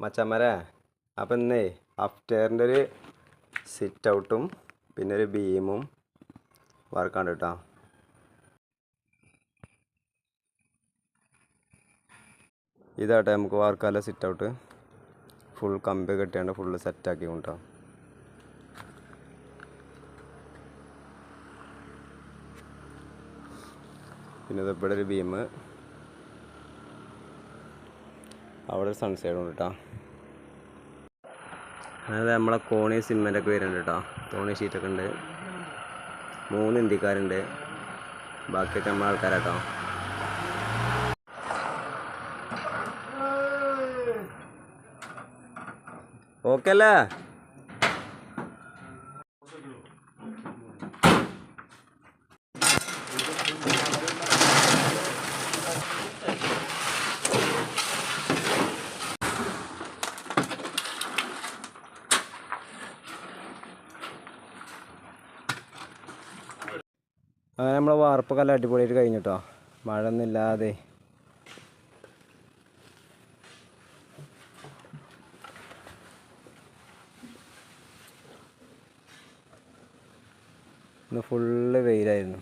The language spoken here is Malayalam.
മച്ചന്മാരെ അപ്പം ഇന്നേ അഫ്റ്റേറിന്റെ ഒരു സിറ്റ് ഔട്ടും പിന്നെ ഒരു ബീമും വർക്കാണ്ട് കേട്ടോ ഇതാട്ടെ നമുക്ക് വാർക്കാല സിറ്റ് ഔട്ട് ഫുൾ കമ്പ് കെട്ടിയാണ്ട് ഫുള്ള് സെറ്റാക്കി കൊണ്ടോ പിന്നെ ഇവിടെ ഒരു ബീം അവിടെ സൺസൈഡ് ഉണ്ട് കേട്ടോ അതായത് നമ്മളെ കോണി സിമെന്റൊക്കെ വരുന്നുണ്ട് കേട്ടോ കോണി ഷീറ്റൊക്കെ ഉണ്ട്. മൂന്ന് ഇന്ത്യക്കാരുണ്ട്. ബാക്കിയൊക്കെ നമ്മളെ ആൾക്കാരാട്ടോ. ഓക്കെ അല്ലേ അങ്ങനെ നമ്മളെ വാർപ്പൊക്കെ അടിപൊളിയായിട്ട് കഴിഞ്ഞിട്ടോ. മഴ ഒന്നുമില്ലാതെ ഇന്ന് ഫുള്ള് വെയിലായിരുന്നു.